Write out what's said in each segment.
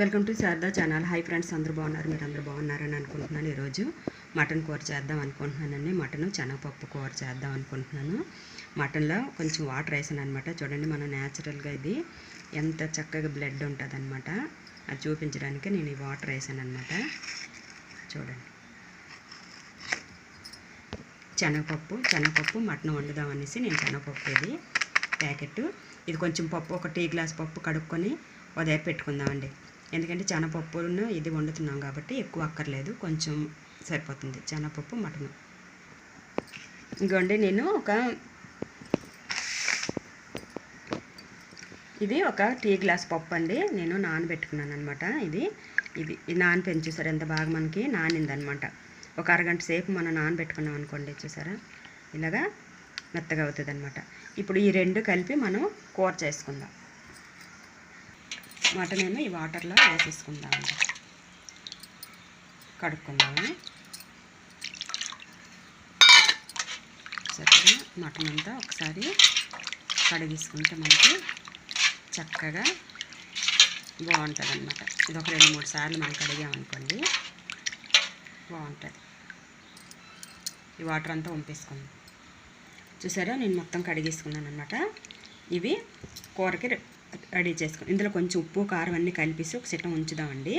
Welcome to Sharada channel. Hi friends అందరూ బాగున్నారు? మీరు అందరూ బాగున్నారని అనుకుంటున్నాను ఈరోజు. మటన్ కూర చేద్దాం అనుకుంటున్నానండి. మటన్ శనగపప్పు కూర చేద్దాం అనుకుంటున్నాను. మటన్లో కొంచెం వాటర్ వేసాను అనమాట చూడండి మనం న్యాచురల్గా ఇది ఎంత చక్కగా బ్లడ్ ఉంటుంది అనమాట అది చూపించడానికి నేను ఈ వాటర్ వేసాను అనమాట చూడండి. శనగపప్పు శనగపప్పు మటన్ వండుదాం అనేసి నేను శనగపప్పు ఇది ప్యాకెట్ ఇది కొంచెం పప్పు ఒక టీ గ్లాస్ పప్పు కడుక్కొని ఉదయం పెట్టుకుందామండి. ఎందుకంటే శనగపప్పును ఇది వండుతున్నాం కాబట్టి ఎక్కువ అక్కర్లేదు. కొంచెం సరిపోతుంది. శనగపప్పు మటన్. ఇంకోండి నేను ఒక ఇది ఒక టీ గ్లాస్ పప్పు అండి. నేను నానబెట్టుకున్నాను అనమాట ఇది ఇది ఈ చూసారు ఎంత బాగా మనకి నానిందనమాట ఒక అరగంట సేపు మనం నానబెట్టుకున్నాం అనుకోండి చూసారా? ఇలాగా మెత్తగా అవుతుంది అనమాట ఇప్పుడు ఈ రెండు కలిపి మనం కూర చేసుకుందాం. మటన్ ఏమో ఈ వాటర్లో వేసేసుకుందామండి కడుక్కుందాము. చక్కగా మటన్ అంతా ఒకసారి కడిగేసుకుంటే మనకి చక్కగా బాగుంటుంది అనమాట ఇది ఒక రెండు మూడు సార్లు మనం కడిగామనుకోండి బాగుంటుంది. ఈ వాటర్ అంతా వంపేసుకుందాం. చూసారా? నేను మొత్తం కడిగేసుకున్నాను అనమాట ఇవి కూరకి రెడీ చేసుకుని ఇందులో కొంచెం ఉప్పు కారం అన్నీ కలిపేసి ఒక సిట్టం ఉంచుదామండి.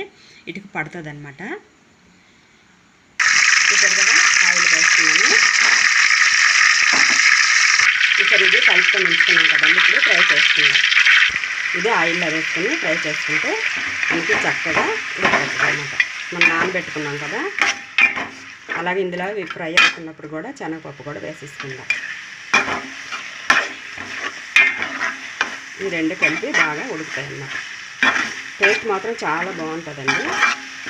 ఇటుకు పడుతుంది అనమాట చూసారు కదా ఆయిల్ వేస్తున్నాను చూసారు ఇది కలుపుకొని ఉంచుకున్నాం కదండి ఇప్పుడు ఫ్రై చేసుకుందాం ఇది ఆయిల్లో వేసుకుని ఫ్రై చేసుకుంటే మనకి చక్కగా అనమాట మనం నానబెట్టుకున్నాం కదా. అలాగే ఇందులో ఫ్రై అవుతున్నప్పుడు కూడా శనగపప్పు కూడా వేసేసుకుందాం. ఈ రెండు కలిపి బాగా ఉడుకుతాయి అన్నమాట. టేస్ట్ మాత్రం చాలా బాగుంటుందండి.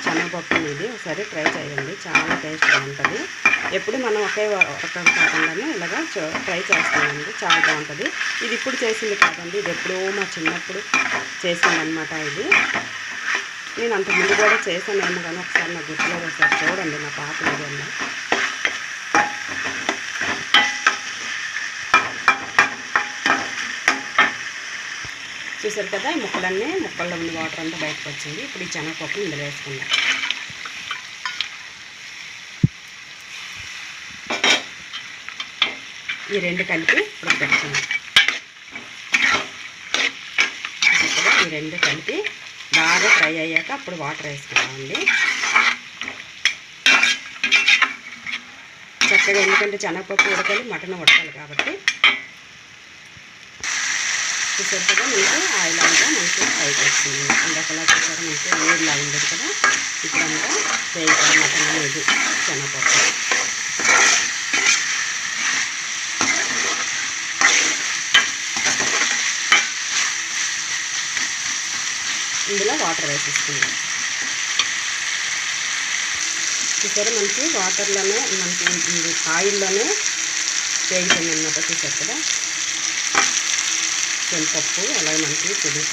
శనగపప్పు ఇది ఒకసారి ట్రై చేయండి. చాలా టేస్ట్ బాగుంటుంది. ఎప్పుడు మనం ఒకే రకం కాకుండానే ఇలాగా చో- ట్రై చేస్తామండి చాలా బాగుంటుంది. ఇది ఇప్పుడు చేసింది కాదండి. ఇది ఎప్పుడో మా చిన్నప్పుడు చేసిందనమాట ఇది. నేను అంత ముందు కూడా ఏమో కానీ ఒకసారి నా గుర్తులేదు. ఒకసారి చూడండి నా పాత వీడియోలో చూసారు కదా ఈ ముక్కలన్నీ ముక్కల్లో ఉన్న వాటర్ అంతా బయటకు వచ్చింది. ఇప్పుడు ఈ చెనగపప్పు ఇందులో వేసుకుందాం. ఈ రెండు కలిపి ఇప్పుడు చూసారు? ఈ రెండు కలిపి బాగా ఫ్రై అయ్యాక అప్పుడు వాటర్ వేసుకుందామండి. చక్కగా ఎందుకంటే చెనగపప్పు ఉడకాలి మటన్ ఉడకాలి కాబట్టి చూసేట్టుగా మనకి ఆయిల్ అంతా మంచిగా ఫ్రై చేస్తుంది ఇందాకలా చూసారు మనకి వేడిలా ఉండదు కదా ఇప్పుడు అంతా వేయాలి మటన్ అనేది శనగపప్పు ఇందులో వాటర్ వేసేసుకుందాం చూసారా మనకి వాటర్లోనే మనకి ఆయిల్లోనే వేగిపోయింది అన్నమాట చూసారు కదా శనగపప్పు అలాగే మనకి తెలియదు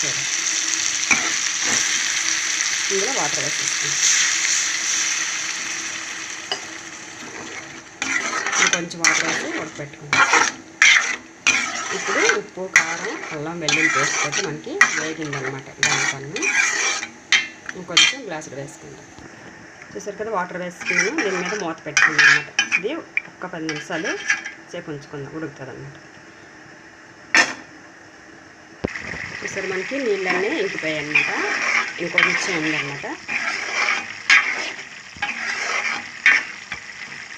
సరే. ఇందులో వాటర్ వేసేస్తాం కొంచెం వాటర్ వేసి ఉడకపెట్టుకుంటాం ఇప్పుడు ఉప్పు కారం అల్లం వెల్లుల్లి పేస్ట్ తోటి మనకి వేగిందనమాట దానిపన్ను ఇంకొంచెం గ్లాసులు వేసుకుందాం. చూసారు కదా వాటర్ వేసుకున్నాను దీని మీద మూత పెట్టుకుందాం అనమాట ఇది ఒక్క పది నిమిషాలు సేపు ఉంచుకుందాం. ఉడుకుతుంది అనమాట ఇక్కడ మనకి నీళ్ళన్నీ ఇంకిపోయాయి అనమాట ఇంకొంచెం ఉందన్నమాట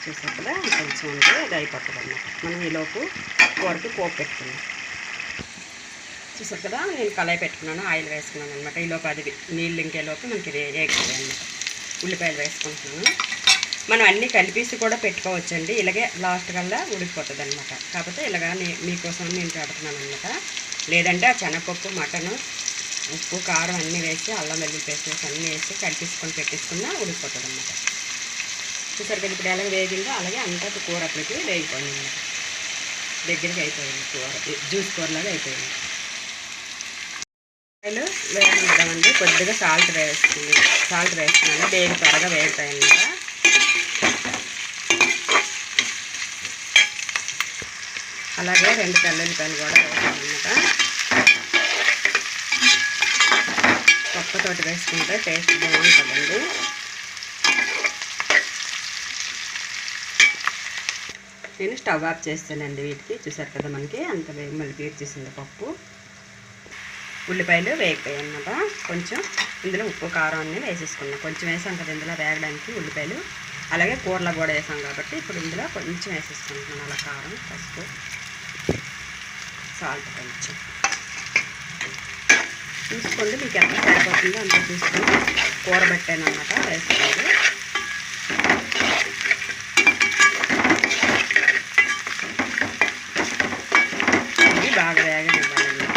చూసారు కదా కొంచెం ఉంది అది అయిపోతుంది అనమాట మనం ఈలోపు కూరకి పోపు పెట్టుకున్నాం చూసారు కదా నేను కళాయి పెట్టుకున్నాను ఆయిల్ వేసుకున్నాను అనమాట ఈలోపు అది నీళ్ళు ఇంకేలోపు మనకి వేగిపోయాయి అనమాట ఉల్లిపాయలు వేసుకుంటున్నాను. మనం అన్నీ కలిపేసి కూడా పెట్టుకోవచ్చండి. ఇలాగే లాస్ట్ కల్లా ఉడికిపోతుంది అనమాట కాకపోతే ఇలాగా మీకోసం నేను పెడుతున్నాను అనమాట లేదంటే ఆ శనగపప్పు మటను ఉప్పు కారం అన్నీ వేసి అల్లం వెల్లుల్లి పేస్ట్ వేసి అన్నీ వేసి కడిపించుకొని పెట్టేసుకున్నా ఉడికిపోతుంది అనమాట చూసారు కదా ఇప్పుడు ఎలాగ వేగిందో? అలాగే అంతా కూర అప్పటికి వేగిపోయింది అనమాట దగ్గరికి అయిపోయింది కూర జ్యూస్ కూరలాగా అయిపోయింది. కాయలు వేసుకుంటామండి కొద్దిగా సాల్ట్ వేస్తుంది సాల్ట్ వేస్తున్నాను వేగి త్వరగా వేగుతాయి అన్నమాట అలాగే రెండు తెల్లుల్లిపాయలు కూడా వేసాను పప్పుతోటి తోటి వేసుకుంటే టేస్ట్ బాగుంటుందండి. నేను స్టవ్ ఆఫ్ చేస్తానండి వీటికి. చూసారు కదా మనకి అంత మళ్ళీ పీర్చేసింది పప్పు. ఉల్లిపాయలు వేగిపోయాయి అన్నమాట కొంచెం ఇందులో ఉప్పు కారం అన్నీ వేసేసుకున్నాం. కొంచెం వేసాం కదా ఇందులో వేగడానికి ఉల్లిపాయలు. అలాగే కూరలో కూడా వేసాం కాబట్టి ఇప్పుడు ఇందులో కొంచెం వేసేసుకుంటున్నాను అలా కారం పసుపు. సాల్ట్ కొంచెం చూసుకోండి మీకు ఎంత సరిపోతుందో అంత చూసుకొని కూర పెట్టాను అన్నమాట వేసుకోండి ఇది బాగా వేగనివ్వాలన్నమాట.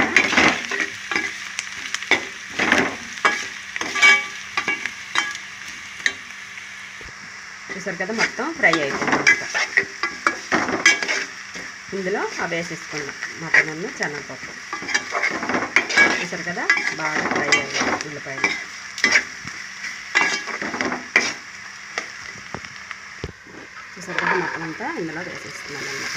చూసారు కదా మొత్తం ఫ్రై అయిపోయింది అనమాట ఇందులో అవేసేసుకున్నాం వేసేసుకున్నాం మటన్ అన్న శనగపప్పు. చూసారు కదా? బాగా ఫ్రై అయ్యాయి ఉల్లిపాయలు. చూసారు కదా? మటన్ అంతా ఇందులో వేసేస్తున్నాను అన్నమాట.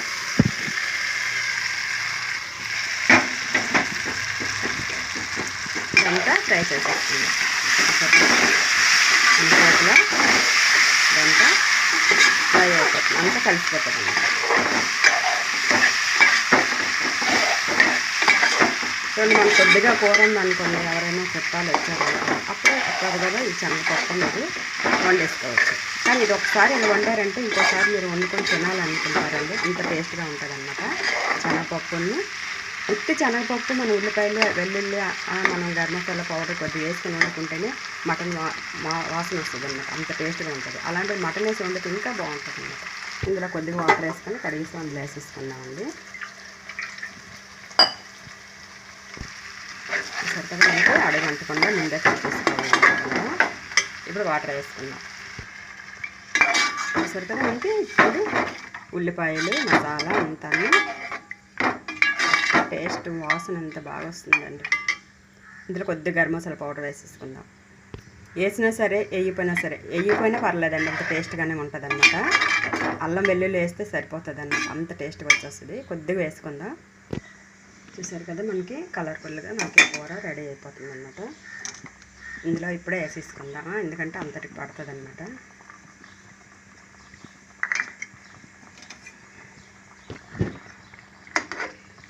ఇదంతా ఫ్రై చేసేస్తుంది అంతలో ఇదంతా ఫ్రై అయిపోతుంది. అంతా కలిసిపోతుంది. అన్నమాట రెండు మనం కొద్దిగా కూర ఉందనుకోండి ఎవరైనా చుట్టాలు వచ్చారు అప్పుడే త్వరగా ఈ శనగపప్పు అనేది వండేసుకోవచ్చు. కానీ ఇది ఒకసారి ఇలా వండారంటే ఇంకోసారి మీరు వండుకొని తినాలనుకుంటారండి. ఇంత టేస్ట్గా ఉంటుంది అనమాట శనగపప్పుని. ఉత్తి శనగపప్పు మన ఉల్లిపాయలు వెల్లుల్లి మనం గరం మసాలా పౌడర్ కొద్దిగా వేసుకొని వండుకుంటేనే మటన్ వా వాసన వస్తుంది అనమాట అంత టేస్ట్గా ఉంటుంది. అలాంటి మటన్ వేసి వండితే ఇంకా బాగుంటుంది అనమాట ఇందులో కొద్దిగా వాటర్ వేసుకొని కడిగేసి అందులో వేసేసుకున్నామండి అంటకుండా ముందే కట్ చేసుకోవాలి ఇప్పుడు వాటర్ వేసుకుందాం. సరిపడా మనకి ఇప్పుడు ఉల్లిపాయలు మసాలా అంతా టేస్ట్ వాసన ఎంత బాగా వస్తుందండి. ఇందులో కొద్దిగా గరం మసాలా పౌడర్ వేసేసుకుందాం. వేసినా సరే వేయకపోయినా సరే వేయకపోయినా పర్లేదండి. అంత టేస్ట్గానే ఉంటుంది అనమాట అల్లం వెల్లుల్లి వేస్తే సరిపోతుంది అన్నమాట అంత టేస్ట్గా వచ్చేస్తుంది. కొద్దిగా వేసుకుందాం. చూసారు కదా మనకి కలర్ఫుల్గా మనకి కూర రెడీ అయిపోతుంది అనమాట ఇందులో ఇప్పుడే వేసేసుకుందామా? ఎందుకంటే అంతటికి పడుతుంది అనమాట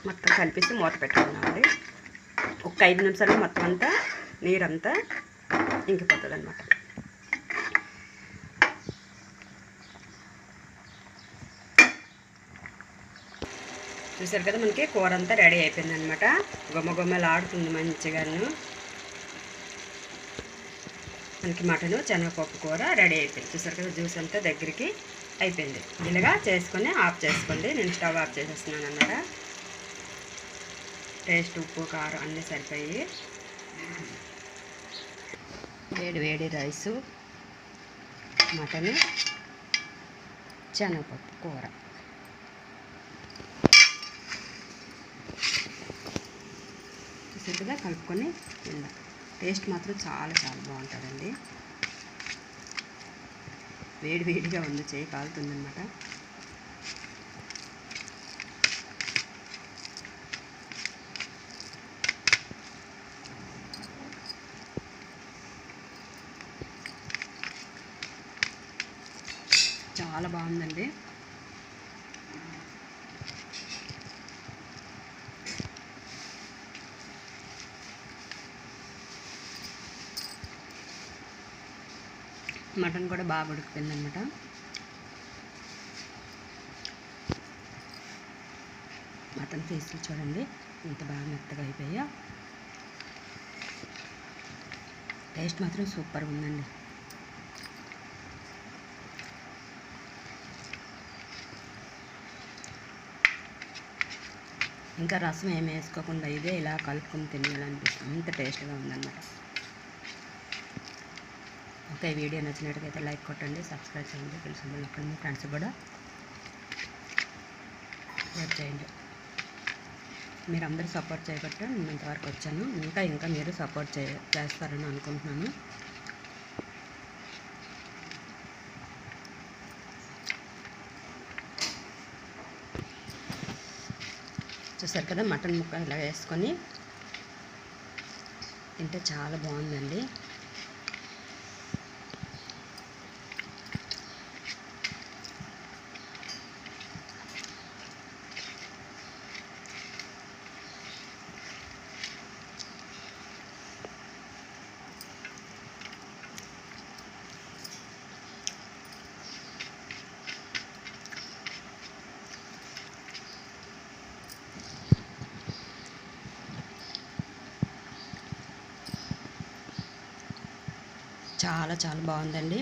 మొత్తం కలిపేసి మూత పెట్టుకుందామండి. ఒక ఐదు నిమిషాలు మొత్తం అంతా నీరంతా ఇంకిపోతుంది అనమాట చూసారు కదా మనకి? కూర అంతా రెడీ అయిపోయిందనమాట గుమ్మ గుమ్మలాడుతుంది మంచిగాను. మనకి మటను శనగపప్పు కూర రెడీ అయిపోయింది. చూసారు కదా జ్యూస్ అంతా దగ్గరికి అయిపోయింది. ఇలాగా చేసుకొని ఆఫ్ చేసుకోండి. నేను స్టవ్ ఆఫ్ చేసేస్తున్నాను అనమాట టేస్ట్ ఉప్పు కారం అన్నీ సరిపోయి. వేడి వేడి రైసు మటను శనగపప్పు కూర. చూసారు కలుపుకొని తిందాం. టేస్ట్ మాత్రం చాలా చాలా బాగుంటుందండి. వేడి వేడిగా ఉంది చేయి కాలుతుందన్నమాట. చాలా బాగుందండి. మటన్ కూడా బాగా ఉడికిపోయింది అనమాట మటన్ పీసులు చూడండి ఇంత బాగా మెత్తగా అయిపోయా. టేస్ట్ మాత్రం సూపర్ ఉందండి. ఇంకా రసం ఏమి వేసుకోకుండా ఇదే ఇలా కలుపుకొని తినాలనిపిస్తుంది అంత టేస్ట్గా ఉందన్నమాట. ఓకే వీడియో నచ్చినట్టుగా లైక్ కొట్టండి సబ్స్క్రైబ్ చేయండి తెలుసు వాళ్ళు మీ ఫ్రెండ్స్ కూడా షేర్ చేయండి. మీరు అందరూ సపోర్ట్ చేయబట్టే నేను ఇంతవరకు వచ్చాను. ఇంకా ఇంకా మీరు సపోర్ట్ చే చేస్తారని అనుకుంటున్నాను. చూసారు కదా మటన్ ముక్క ఇలా వేసుకొని తింటే చాలా బాగుందండి. చాలా చాలా బాగుందండి.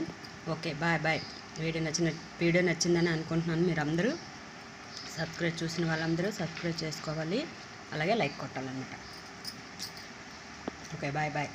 Okay bye bye. వీడియో నచ్చిన వీడియో నచ్చిందని అనుకుంటున్నాను మీరు అందరూ సబ్స్క్రైబ్ చూసిన వాళ్ళందరూ సబ్స్క్రైబ్ చేసుకోవాలి. అలాగే లైక్ కొట్టాలన్నమాట. Okay bye bye.